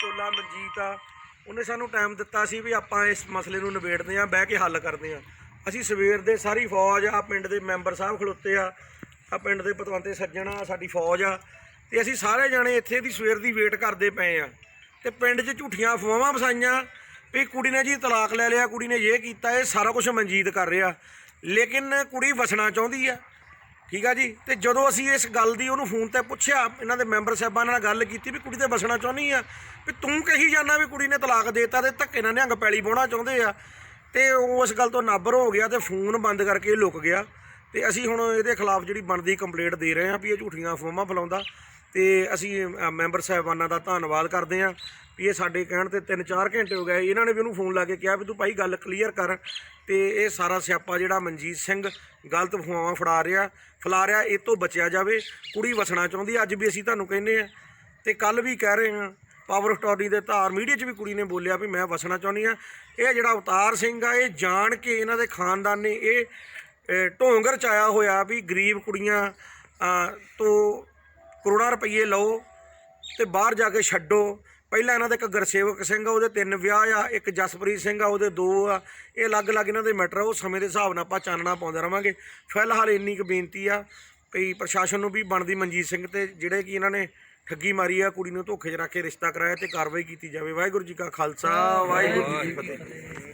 ਚੋਲਾ ਮਨਜੀਤ ਆ, ਉਹਨੇ ਸਾਨੂੰ ਟਾਈਮ ਦਿੱਤਾ ਸੀ ਵੀ ਆਪਾਂ ਇਸ ਮਸਲੇ ਨੂੰ ਨਿਬੇੜਦੇ ਆਂ ਬਹਿ ਕੇ ਹੱਲ ਕਰਦੇ ਆਂ ਅਸੀਂ ਸਵੇਰ ਦੇ ਸਾਰੀ ਫੌਜ ਆ, ਪਿੰਡ ਦੇ ਮੈਂਬਰ ਸਾਹਿਬ ਖਲੋਤੇ ਆ ਆ ਪਿੰਡ ਦੇ ਪਤਵੰਤੇ ਸੱਜਣ ਆ, ਸਾਡੀ ਫੌਜ ਆ, ਤੇ ਅਸੀਂ ਸਾਰੇ ਜਾਣੇ ਇੱਥੇ ਦੀ ਸਵੇਰ ਦੀ ਵੇਟ ਕਰਦੇ ਪਏ ਆ। ਤੇ ਪਿੰਡ 'ਚ ਝੂਠੀਆਂ ਅਫਵਾਹਾਂ ਵਸਾਈਆਂ, ਵੀ ਕੁੜੀ ਨੇ ਜੀ ਤਲਾਕ ਲੈ ਲਿਆ, ਕੁੜੀ ਨੇ ਇਹ ਕੀਤਾ, ਇਹ ਸਾਰਾ ਕੁਝ ਮਨਜੀਤ ਕਰ ਰਿਹਾ। ਲੇਕਿਨ ਕੁੜੀ ਵਸਣਾ ਚਾਹੁੰਦੀ ਆ। ਠੀਕ ਆ ਜੀ? ਤੇ ਜਦੋਂ ਅਸੀਂ ਇਸ ਗੱਲ ਦੀ ਉਹਨੂੰ ਫੋਨ ਤੇ ਪੁੱਛਿਆ, ਇਹਨਾਂ ਦੇ ਮੈਂਬਰ ਸਾਹਿਬਾਨਾਂ ਨਾਲ ਗੱਲ ਕੀਤੀ ਵੀ ਕੁੜੀ ਤੇ ਵਸਣਾ ਚਾਹੁੰਦੀ ਆ, ਵੀ ਤੂੰ ਕਹੀ ਜਾਂਦਾ ਵੀ ਕੁੜੀ ਨੇ ਤਲਾਕ ਦੇਤਾ ਤੇ ਧੱਕੇ ਨਾਲ ਨਿਹੰਗ ਪੈਲੀ ਪਾਉਣਾ ਚਾਹੁੰਦੇ ਆ। ਤੇ ਉਹ ਉਸ ਗੱਲ ਤੋਂ ਨਾਬਰ ਹੋ ਗਿਆ ਤੇ ਫੋਨ ਬੰਦ ਕਰਕੇ ਇਹ ਲੁਕ ਗਿਆ। ਤੇ ਅਸੀਂ ਹੁਣ ਇਹਦੇ ਖਿਲਾਫ ਜਿਹੜੀ ਬਣਦੀ ਕੰਪਲੇਂਟ ਦੇ ਰਹੇ ਹਾਂ ਵੀ ਇਹ ਝੂਠੀਆਂ ਅਫਵਾਹਾਂ ਫੈਲਾਉਂਦਾ। ਤੇ ਅਸੀਂ ਮੈਂਬਰ ਸਾਹਿਬਾਨਾਂ ਦਾ ਧੰਨਵਾਦ ਕਰਦੇ ਹਾਂ ਵੀ ਇਹ ਸਾਡੇ ਕਹਿਣ ਤੇ 3-4 ਘੰਟੇ ਹੋ ਗਏ। ਇਹਨਾਂ ਨੇ ਵੀ ਉਹਨੂੰ ਫੋਨ ਲਾ ਕੇ ਕਿਹਾ ਵੀ ਤੂੰ ਭਾਈ ਗੱਲ ਕਲੀਅਰ ਕਰ ਤੇ ਇਹ ਸਾਰਾ ਸਿਆਪਾ ਜਿਹੜਾ ਮਨਜੀਤ ਸਿੰਘ ਗਲਤ ਅਫਵਾਹਾਂ ਫੜਾ ਰਿਹਾ, ਫੈਲਾ ਰਿਹਾ, ਇਹ ਤੋਂ ਬਚਿਆ ਜਾਵੇ। ਕੁੜੀ ਵਸਣਾ ਚਾਹੁੰਦੀ ਅੱਜ ਵੀ ਅਸੀਂ ਤੁਹਾਨੂੰ ਕਹਿੰਦੇ ਆ ਤੇ ਕੱਲ ਵੀ ਕਹਿ ਰਹੇ ਹਾਂ ਪਾਵਰ ਸਟੋਰੀ ਦੇ ਧਾਰ ਮੀਡੀਆ 'ਚ ਵੀ ਕੁੜੀ ਨੇ ਬੋਲਿਆ ਵੀ ਮੈਂ ਵਸਣਾ ਚਾਹੁੰਦੀ ਆ ਇਹ ਜਿਹੜਾ ਅਵਤਾਰ ਸਿੰਘ ਆ, ਇਹ ਜਾਣ ਕੇ ਇਹਨਾਂ ਦੇ ਖਾਨਦਾਨ ਨੇ ਇਹ ਢੋਂਗਰ ਢੋਂਗ ਰਚਾਇਆ ਹੋਇਆ ਵੀ ਗਰੀਬ ਕੁੜੀਆਂ ਤੋਂ ਕਰੋੜਾਂ ਰੁਪਏ ਲਓ ਤੇ ਬਾਹਰ ਜਾ ਕੇ ਛੱਡੋ। ਪਹਿਲਾਂ ਇਹਨਾਂ ਦੇ ਇੱਕ ਗੁਰਸੇਵਕ ਸਿੰਘ ਆ, ਉਹਦੇ ਤਿੰਨ ਵਿਆਹ ਆ, ਇੱਕ ਜਸਪ੍ਰੀਤ ਸਿੰਘ ਆ, ਉਹਦੇ ਦੋ ਆ। ਇਹ ਅਲੱਗ-ਅਲੱਗ ਇਹਨਾਂ ਦੇ ਮੈਟਰ ਆ, ਉਹ ਸਮੇਂ ਦੇ ਹਿਸਾਬ ਨਾਲ ਆਪਾਂ ਚਾਨਣਾ ਪਾਉਂਦੇ ਰਵਾਂਗੇ। ਫਿਲਹਾਲ ਇੰਨੀ ਕੁ ਬੇਨਤੀ ਆ ਵੀ ਪ੍ਰਸ਼ਾਸਨ ਨੂੰ ਵੀ ਬਣਦੀ ਮਨਜੀਤ ਸਿੰਘ ਤੇ ਜਿਹੜੇ ਕਿ ਇਹਨਾਂ ਨੇ ਠੱਗੀ ਮਾਰੀ ਆ, ਕੁੜੀ ਨੂੰ ਧੋਖੇ 'ਚ ਰੱਖ ਕੇ ਰਿਸ਼ਤਾ ਕਰਾਇਆ ਤੇ ਕਾਰਵਾਈ ਕੀਤੀ ਜਾਵੇ। ਵਾਹਿਗੁਰੂ ਜੀ ਕਾ ਖਾਲਸਾ, ਵਾਹਿਗੁਰੂ ਜੀ ਕੀ ਫਤਿਹ।